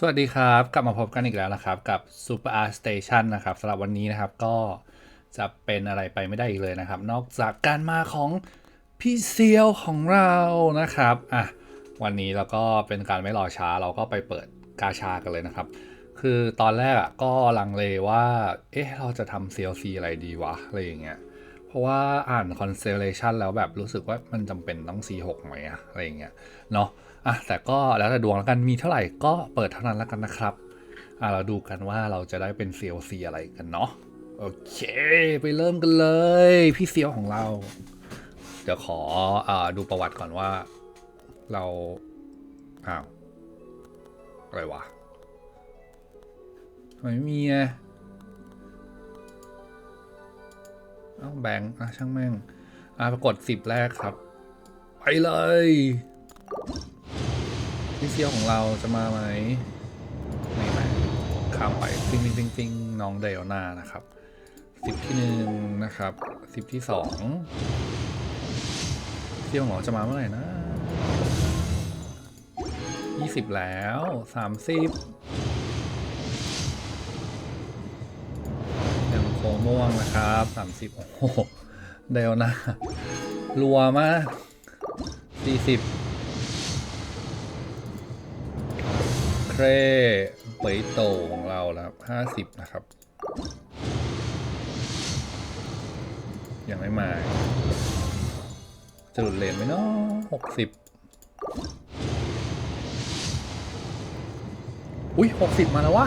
สวัสดีครับ กลับมาพบกันอีกแล้วนะครับกับ Super Art Station นะครับสำหรับวันนี้นะครับก็จะเป็นอะไรไปไม่ได้อีกเลยนะครับ นอกจากการมาของพี่เซียวของเรานะครับอะวันนี้เราก็เป็นการไม่รอช้าเราก็ไปเปิดกาชากันเลยนะครับ คือตอนแรกอะก็ลังเลว่า เอ๊ะเราจะทำ CLC อะไรดีวะอะไรอย่างเงี้ยเพราะว่าอ่าน Constellation แล้วแบบรู้สึกว่ามันจำเป็นต้อง C6 ไหมอะอะไรอย่างเงี้ยเนาะ อะแต่ก็แล้วแต่ดวงแล้วกันมีเท่าไหร่ก็เปิดเท่านั้นแล้วกันนะครับอะเราดูกันว่าเราจะได้เป็น CLC อะไรกันเนาะโอเค ไปเริ่มกันเลย พี่เซียวของเรา เดี๋ยวขออาดูประวัติก่อนว่า เราอ้าวอะไรวะไม่มีไงเอาแบงค์อะช่างแม่ง อะปรากฏสิบแรกครับ ไปเลย พี่เซียวของเราจะมาไหมไม่มาข้ามไปซิงซิงซิงซิงน้องเดลนานะครับสิบที่หนึ่งนะครับสิบที่สองเซียวของเราจะมาเมื่อไหร่นะยี่สิบแล้วสามสิบยังโคงม่วงนะครับสามสิบโอ้โหเดวนะรัวมากสี่สิบ เครเปยโตของเราแล้วครับห้าสิบนะครับ ยังไม่มาจะหลุดเลนไหมเนาะหกสิบอุ้ยหกสิบมาแล้ววะ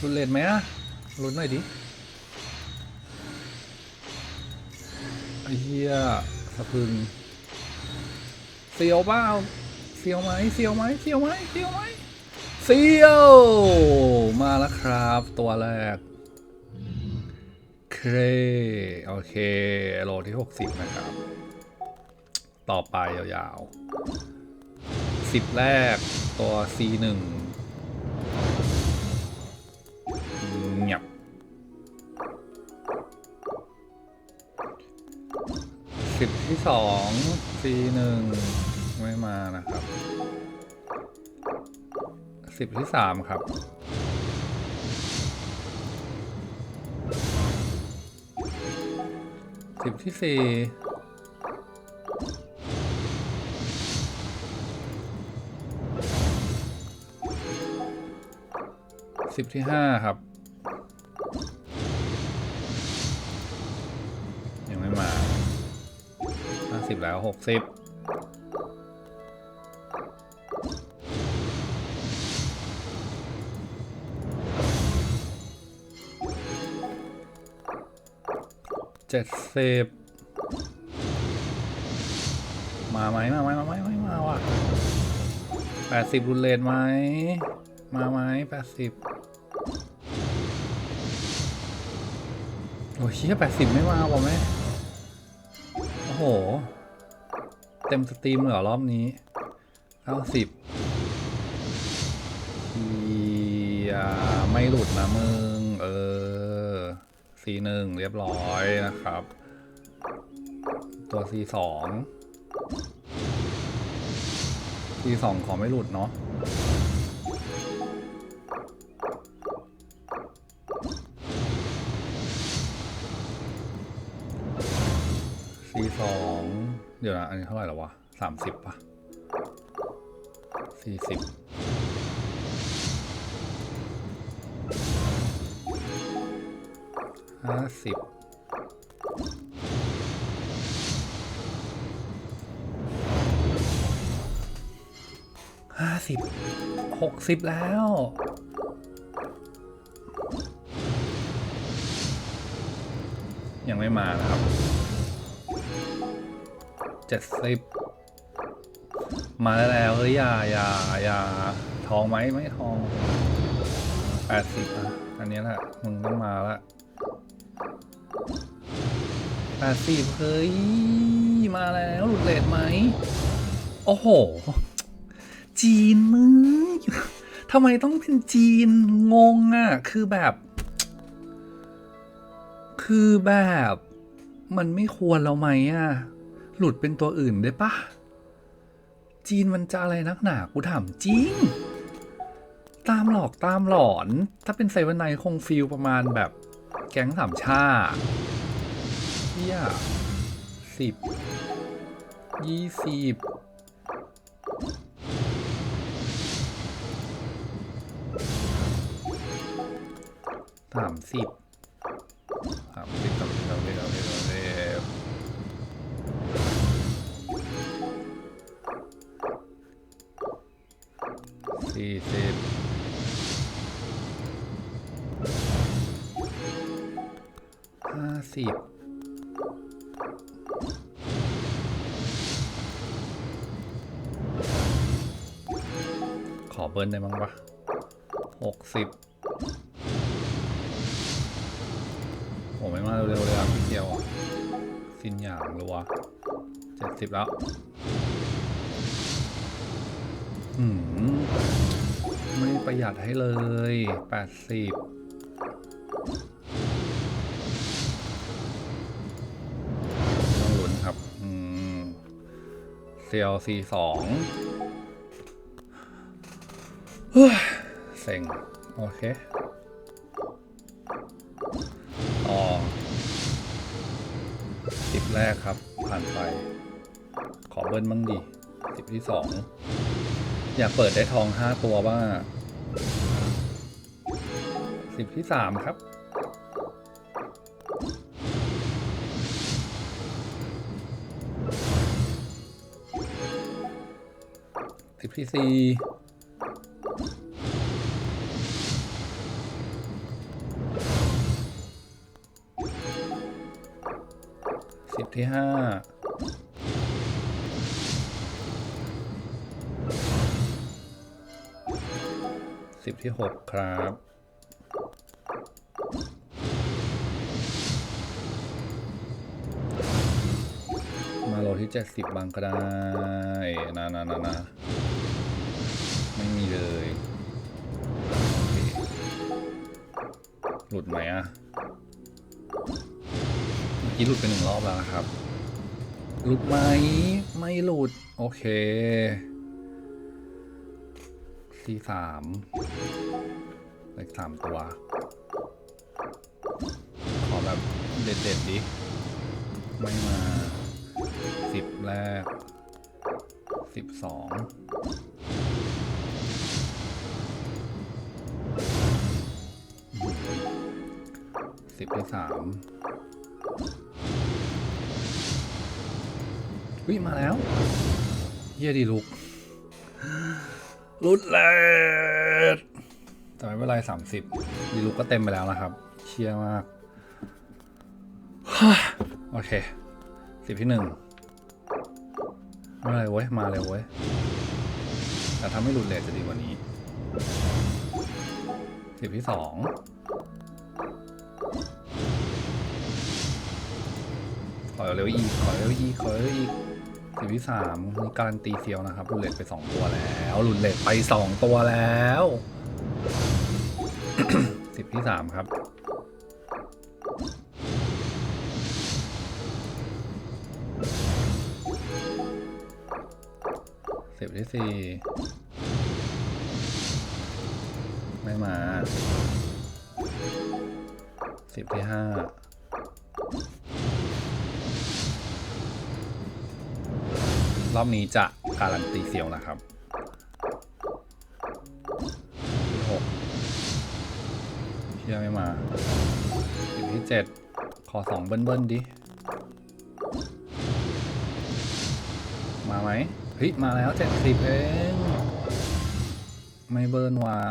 รุนเลนไหมอะรุนหน่อยดิไอ้เหี้ยสะพึงเสียวเปล่า เสียวไหมเสียวไหมเสียวไหมเสียวไหมเสียวมาแล้วครับ ตัวแรกเครโอเคโลที่60นะครับ ต่อไปยาวๆสิบแรกตัว C1 เงียบสิบที่สองซีหนึ่ง ไม่มานะครับสิบที่สามครับ สิบที่สี่สิบที่ห้าครับ ยังไม่มาห้าสิบแล้วหกสิบ จ็ดสิบมาไหมมาไหมมาไหมไม่มาว่ะแปดสิบรุนเลนไหมมาไหมแปดสิบโอ้ยเชี่ยแปดสิบไม่มาว่ะแม่โอ้โห เต็มสตรีมเหรอรอบนี้เก้าสิบไม่หลุดนะมึง เออ C หนึ่งเรียบร้อยนะครับ ตัว C สอง C สองขอไม่หลุดเนาะ C สองเดี๋ยวนะ อันนี้เท่าไหร่แล้ววะสามสิบป่ะสี่สิบ ห้าสิบห้าสิบหกสิบแล้ว ยังไม่มานะครับเจ็ดสิบมาแล้วแล้วเฮ้ยอย่าอย่าอย่าทองไหมไม่ทองแปดสิบอันนี้แหละมึงต้องมาละ แปดสิบเฮ้ย มาแล้วหลุดเลทไหม โอ้โห จีนมึงทำไมต้องเป็นจีนงงอะ คือแบบ คือแบบ มันไม่ควรเราไหมอะ หลุดเป็นตัวอื่นได้ปะจีนมันจะอะไรนักหนากูถามจริง ตามหลอกตามหลอน ถ้าเป็นเซเวนไนคงฟิลประมาณแบบแก๊งสามชา เฮียสิบยี่สิบสามสิบสามสิบสามสิบสามสิบสามสิบสามสิบสี่สิบห้าสิบ เบิร์นได้มั้งปะหกสิบโอ้ไม่มาเร็วๆเลยอะพี่เกียวสิ้นอย่างรัวเจ็ดสิบแล้วอืมไม่ประหยัดให้เลยแปดสิบต้องลุ้นครับ อืมเซียวซีสอง เซ็ง โอเคต่อสิบแรกครับ ผ่านไป ขอเบิ้ลมั่งดิสิบที่สองอยากเปิดได้ทองห้าตัวบ้างสิบที่สามครับสิบที่สี่ ที่ห้าสิบที่หกครับ มาโลที่เจ็ดสิบบางก็ได้นานานานาไม่มีเลย หลุดไหมอะเมื่อ กี้หลุดไปหนึ่งรอบแล้วนะครับ หลุดไหม ไม่หลุด โอเคสี่สามเลขสามตัว ขอแบบเด็ดๆดิ ไม่มาสิบแรกสิบสองสิบที่สาม วิมาแล้วเยี่ยดีลุกรุดเลดแต่ไม่เป็นไรสามสิบดีลุกก็เต็มไปแล้วนะครับ เชียร์มาก โอเคสิบที่หนึ่งไม่เป็นไรเว้ย มาเลยเว้ย แต่ถ้าไม่หลุดเลทจะดีกว่านี้สิบที่สอง ขอเร็วอีกขอเร็วอีกขอเร็วอีกสิบที่สามมีการันตีเซียวนะครับหลุดเลทไปสองตัวแล้วหลุดเลทไปสองตัวแล้วสิบที่สามครับสิบที่สี่ไม่มาสิบที่ห้า รอบนี้จะการันตีเซียวนะครับหกเชื่อไม่มาสิบที่เจ็ดขอสองเบิ้ลเบิ้ลดิ มาไหมเฮ้ย มาแล้วเจ็ดสิบเอง ไม่เบิ้ลว่ะ